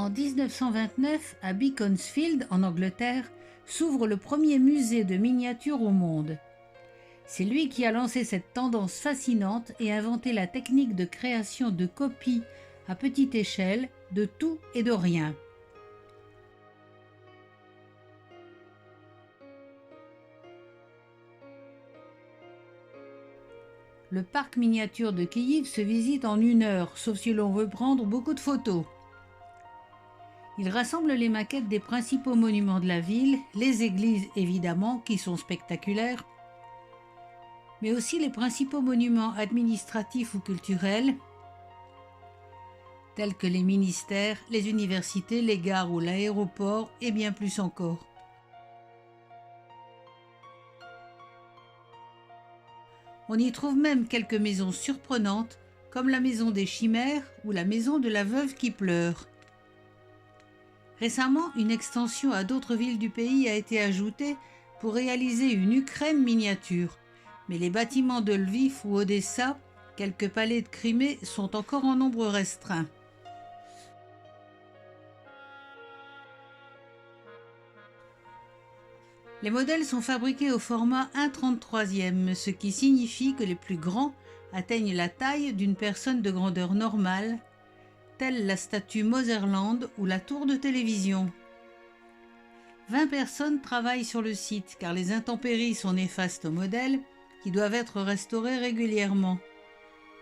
En 1929, à Beaconsfield, en Angleterre, s'ouvre le premier musée de miniatures au monde. C'est lui qui a lancé cette tendance fascinante et inventé la technique de création de copies à petite échelle de tout et de rien. Le parc miniature de Kiev se visite en une heure, sauf si l'on veut prendre beaucoup de photos. Il rassemble les maquettes des principaux monuments de la ville, les églises évidemment, qui sont spectaculaires, mais aussi les principaux monuments administratifs ou culturels, tels que les ministères, les universités, les gares ou l'aéroport, et bien plus encore. On y trouve même quelques maisons surprenantes, comme la maison des chimères ou la maison de la veuve qui pleure. Récemment, une extension à d'autres villes du pays a été ajoutée pour réaliser une Ukraine miniature, mais les bâtiments de Lviv ou Odessa, quelques palais de Crimée sont encore en nombre restreint. Les modèles sont fabriqués au format 1,33e, ce qui signifie que les plus grands atteignent la taille d'une personne de grandeur normale, telle la statue Moserland ou la tour de télévision. 20 personnes travaillent sur le site car les intempéries sont néfastes aux modèles qui doivent être restaurés régulièrement.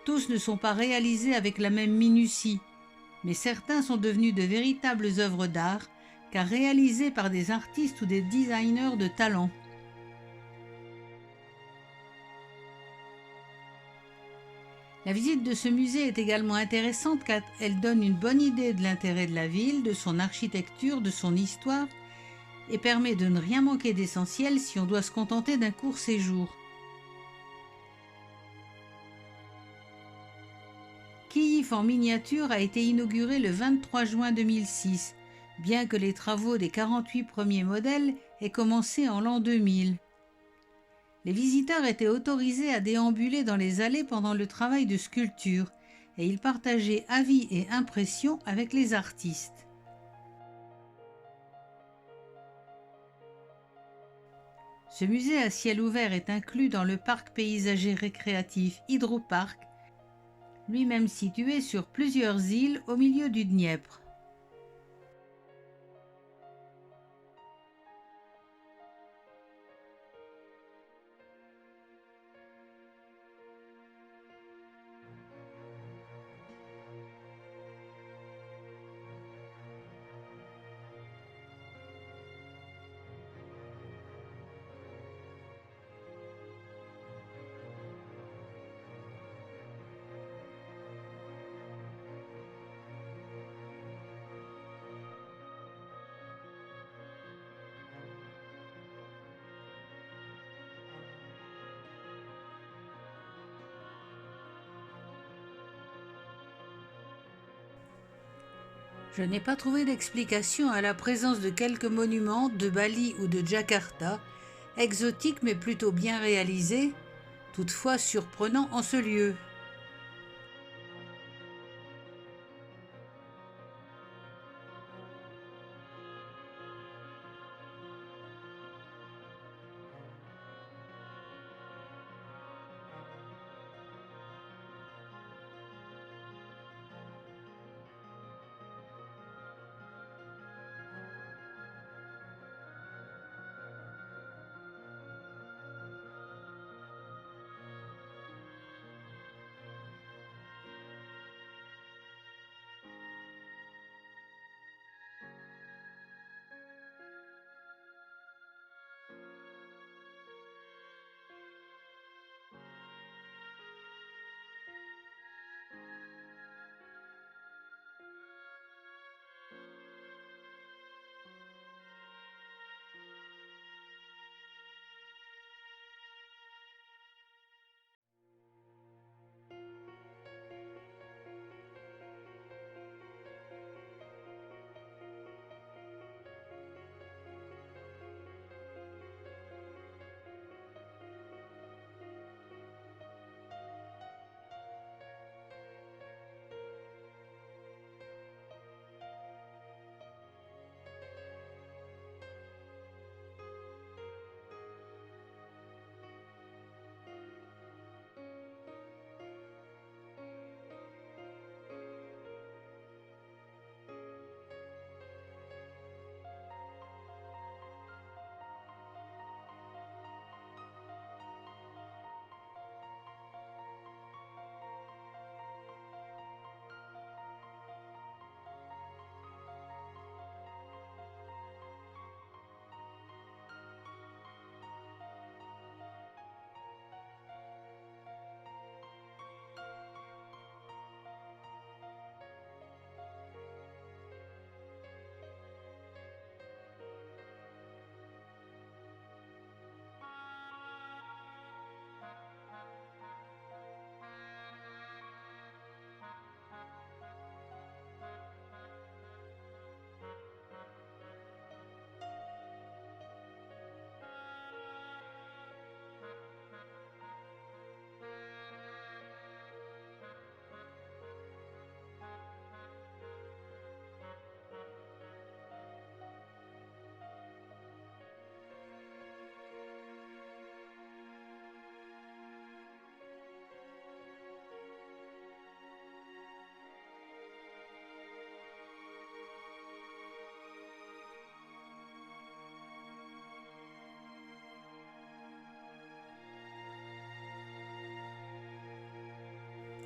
Tous ne sont pas réalisés avec la même minutie, mais certains sont devenus de véritables œuvres d'art car réalisés par des artistes ou des designers de talent. La visite de ce musée est également intéressante car elle donne une bonne idée de l'intérêt de la ville, de son architecture, de son histoire et permet de ne rien manquer d'essentiel si on doit se contenter d'un court séjour. Kiev en miniature a été inauguré le 23 juin 2006 bien que les travaux des 48 premiers modèles aient commencé en l'an 2000. Les visiteurs étaient autorisés à déambuler dans les allées pendant le travail de sculpture et ils partageaient avis et impressions avec les artistes. Ce musée à ciel ouvert est inclus dans le parc paysager récréatif Hydropark, lui-même situé sur plusieurs îles au milieu du Dniepr. Je n'ai pas trouvé d'explication à la présence de quelques monuments de Bali ou de Jakarta, exotiques mais plutôt bien réalisés, toutefois surprenants en ce lieu.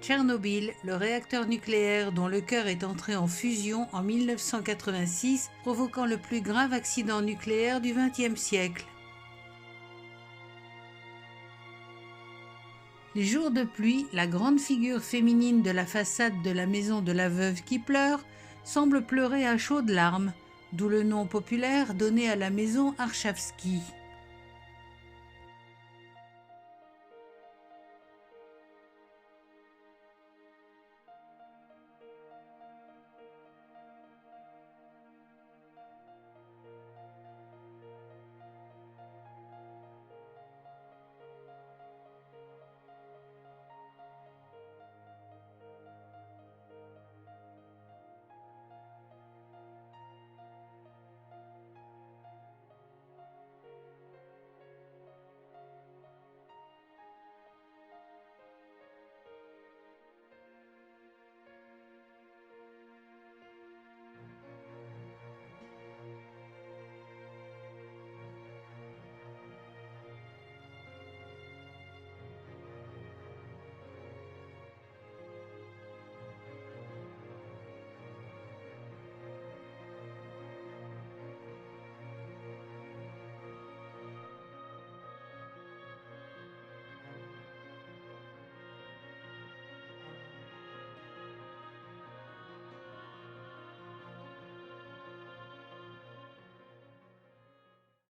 Tchernobyl, le réacteur nucléaire dont le cœur est entré en fusion en 1986, provoquant le plus grave accident nucléaire du XXe siècle. Les jours de pluie, la grande figure féminine de la façade de la maison de la veuve qui pleure semble pleurer à chaudes larmes, d'où le nom populaire donné à la maison Archavski.